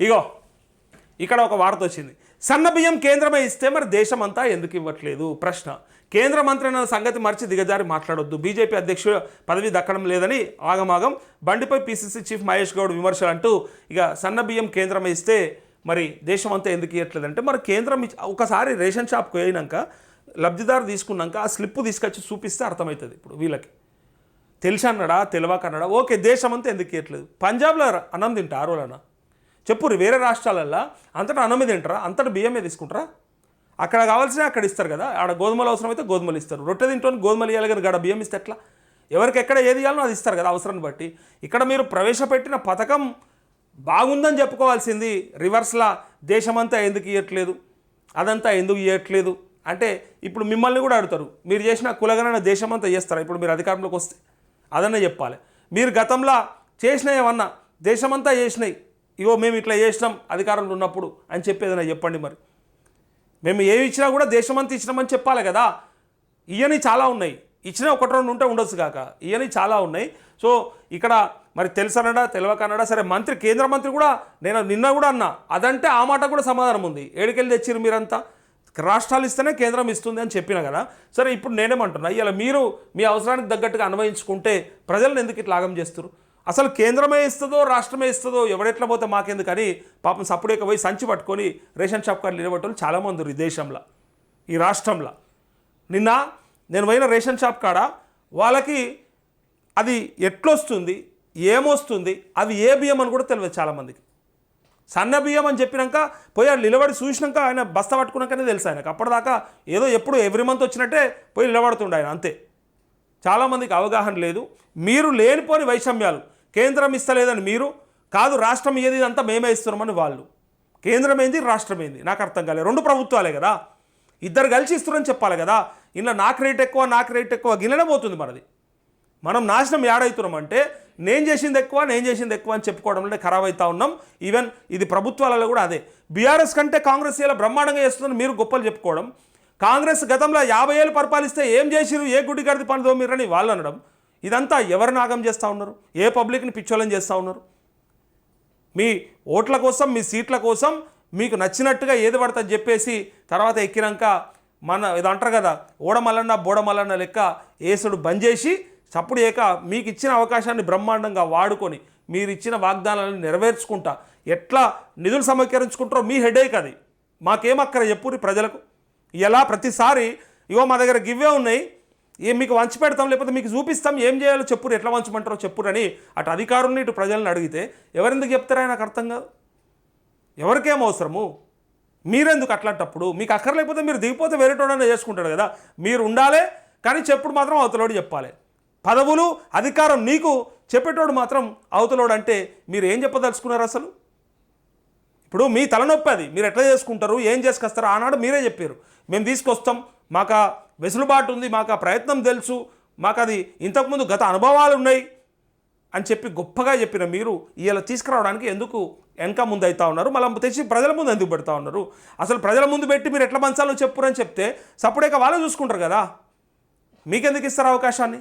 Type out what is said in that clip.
ఇగో ఇక్కడ ఒక వార్త వచ్చింది. సన్న బియ్యం కేంద్రమే ఇస్తే మరి దేశం అంతా ఎందుకు ఇవ్వట్లేదు? ప్రశ్న. కేంద్ర మంత్రి అన్న సంగతి మర్చి దిగజారి మాట్లాడొద్దు. బీజేపీ అధ్యక్షుడు పదవి దక్కడం లేదని ఆగమాగం బండిపై పీసీసీ చీఫ్ మహేష్ గౌడ్ విమర్శలు అంటూ ఇక సన్న బియ్యం కేంద్రమే ఇస్తే మరి దేశం అంతా ఎందుకు ఇవ్వట్లేదంటే మరి కేంద్రం ఒకసారి రేషన్ షాప్కి పోయినాక లబ్ధిదారు తీసుకున్నాక ఆ స్లిప్ తీసుకొచ్చి చూపిస్తే అర్థమవుతుంది ఇప్పుడు వీళ్ళకి. తెలిసి అన్నాడా? తెలియక అన్నాడా? ఓకే దేశం అంతా ఎందుకు ఇవ్వట్లేదు పంజాబ్లో అన్నం తింటా ఆ చెప్పురు వేరే రాష్ట్రాలల్లో? అంతటా అన్నమే తింటారా? అంతటా బియ్యమే తీసుకుంటారా? అక్కడ కావాల్సిన అక్కడ ఇస్తారు కదా. ఆడ గోధుమలు అవసరమైతే గోధుమలు ఇస్తారు. రొట్టె తింటోని గోధుమలు ఇవ్వాలి కానీ గడ బియ్యం ఇస్తే ఎట్లా? ఎవరికి ఎక్కడ ఏది ఇవ్వాలో అది ఇస్తారు కదా అవసరాన్ని బట్టి. ఇక్కడ మీరు ప్రవేశపెట్టిన పథకం బాగుందని చెప్పుకోవాల్సింది. రివర్స్లా దేశమంతా ఎందుకు ఇవ్వట్లేదు అదంతా ఎందుకు ఇవ్వట్లేదు అంటే ఇప్పుడు మిమ్మల్ని కూడా అడుగుతారు. మీరు చేసిన కులగణన దేశమంతా చేస్తారా? ఇప్పుడు మీరు అధికారంలోకి వస్తే అదన్నా చెప్పాలి. మీరు గతంలో చేసిన ఏమన్నా దేశమంతా చేసినాయి ఇగో మేము ఇట్లా చేసినాం అధికారంలో ఉన్నప్పుడు అని చెప్పేదన్నా చెప్పండి మరి. మేము ఏమి ఇచ్చినా కూడా దేశమంతా ఇచ్చినామని చెప్పాలి కదా. ఇవన్నీ చాలా ఉన్నాయి. ఇచ్చిన ఒకటి రెండు ఉంటే ఉండొచ్చు కాక. ఇవన్నీ చాలా ఉన్నాయి. సో ఇక్కడ మరి తెలుసనడా తెలియకనడా సరే మంత్రి కేంద్ర మంత్రి కూడా నేను నిన్న కూడా అన్నా అదంటే ఆ మాట కూడా సమాధానం ఉంది. ఏడుకెళ్ళి తెచ్చిరు మీరంతా? రాష్ట్రాలు ఇస్తేనే కేంద్రం ఇస్తుంది అని చెప్పిన కదా. సరే ఇప్పుడు నేనేమంటున్నా ఇలా మీరు మీ అవసరానికి తగ్గట్టుగా అన్వయించుకుంటే ప్రజలను ఎందుకు ఇట్లా ఆగం చేస్తారు అసలు కేంద్రమే ఇస్తుందో రాష్ట్రమే ఇస్తుందో ఎవడెట్లా పోతే మాకెందుకు అని పాపం సప్పుడేక పోయి సంచి పట్టుకొని రేషన్ షాప్ కాడ నిలబెట్టాలి చాలామంది ఉన్నారు ఈ దేశంలో ఈ రాష్ట్రంలో. నిన్న నేను పోయిన రేషన్ షాప్ కాడ వాళ్ళకి అది ఎట్లొస్తుంది ఏమొస్తుంది అది ఏ బియ్యం అని కూడా తెలియదు చాలామందికి. సన్న బియ్యం అని చెప్పినాక పోయి ఆడు నిలబడి చూసినాక ఆయన బస్తా పట్టుకున్నాకనే తెలుసు ఆయనకు. అప్పటిదాకా ఏదో ఎప్పుడు ఎవ్రీ మంత్ వచ్చినట్టే పోయి నిలబడుతుండే ఆయన అంతే. చాలామందికి అవగాహన లేదు. మీరు లేనిపోని వైషమ్యాలు. కేంద్రం ఇస్తలేదని మీరు కాదు రాష్ట్రం ఏది ఇదంతా మేమే ఇస్తున్నామని వాళ్ళు. కేంద్రం ఏంది? రాష్ట్రం ఏంది? నాకు అర్థం కాలేదు రెండు ప్రభుత్వాలే కదా. ఇద్దరు కలిసి ఇస్తున్నారని చెప్పాలి కదా. ఇలా నాకు రేట్ ఎక్కువ నాకు రేట్ ఎక్కువ గిన్నెనే పోతుంది మనది. మనం నాశనం ఏడవుతున్నాం అంటే నేను చేసింది ఎక్కువ నేను చేసింది ఎక్కువ అని చెప్పుకోవడంలో ఖరాబ్ అవుతా ఉన్నాం. ఈవెన్ ఇది ప్రభుత్వాలలో కూడా అదే. బీఆర్ఎస్ కంటే కాంగ్రెస్ ఇలా బ్రహ్మాండంగా చేస్తుందని మీరు గొప్పలు చెప్పుకోవడం. కాంగ్రెస్ గతంలో యాభై ఏళ్ళు పరిపాలిస్తే ఏం చేసిరు ఏ గుడ్డి గడిది పనిదో దోమిరని వాళ్ళు అనడం. ఇదంతా ఎవరు నాగం చేస్తూ ఉన్నారు? ఏ పబ్లిక్ని పిచ్చోళం చేస్తూ ఉన్నారు? మీ ఓట్ల కోసం మీ సీట్ల కోసం మీకు నచ్చినట్టుగా ఏది పడుతుంది చెప్పేసి తర్వాత ఎక్కినాక మన ఇది అంటారు కదా ఓడమల్లన్న బోడమల్లన్న లెక్క ఏసుడు బంద్ చేసి చప్పుడు ఏక మీకు ఇచ్చిన అవకాశాన్ని బ్రహ్మాండంగా వాడుకొని మీరు ఇచ్చిన వాగ్దానాలను నెరవేర్చుకుంటా. ఎట్లా నిధులు సమీకరించుకుంటారో మీ హెడేక్ అది. మాకేమక్కర చెప్పురి ప్రజలకు? ఎలా ప్రతిసారి ఇవో మా దగ్గర గివ్వే ఉన్నాయి ఏం మీకు వంచి పెడతాం లేకపోతే మీకు చూపిస్తాం ఏం చేయాలో చెప్పురు ఎట్లా వంచమంటారో చెప్పురని అటు అధికారుల్ని ఇటు ప్రజల్ని అడిగితే ఎవరెందుకు చెప్తారో నాకు అర్థం కాదు. ఎవరికేం అవసరము? మీరెందుకు అట్లాంటప్పుడు? మీకు అక్కర్లేకపోతే మీరు దిగిపోతే వేరేటోడనే చేసుకుంటాడు కదా. మీరు ఉండాలి కానీ చెప్పుడు మాత్రం అవతలోడు చెప్పాలి. పదవులు అధికారం నీకు చెప్పేటోడు మాత్రం అవతలోడు అంటే మీరు ఏం చెప్పదలుచుకున్నారు అసలు? ఇప్పుడు మీ తలనొప్పి అది. మీరు ఎట్లా చేసుకుంటారు? ఏం చేసుకొస్తారు? ఆనాడు మీరే చెప్పారు. మేము తీసుకొస్తాం మాకు వెసులుబాటు ఉంది మాకు ఆ ప్రయత్నం తెలుసు మాకు అది ఇంతకుముందు గత అనుభవాలు ఉన్నాయి అని చెప్పి గొప్పగా చెప్పిన మీరు ఇలా తీసుకురావడానికి ఎందుకు వెనక ముందు అవుతా ఉన్నారు? మళ్ళీ తెచ్చి ప్రజల ముందు ఎందుకు పెడతా ఉన్నారు? అసలు ప్రజల ముందు పెట్టి మీరు ఎట్లా మంచాలో చెప్పురని చెప్తే సప్పుడేక వాళ్ళే చూసుకుంటారు కదా. మీకెందుకు ఇస్తారు అవకాశాన్ని?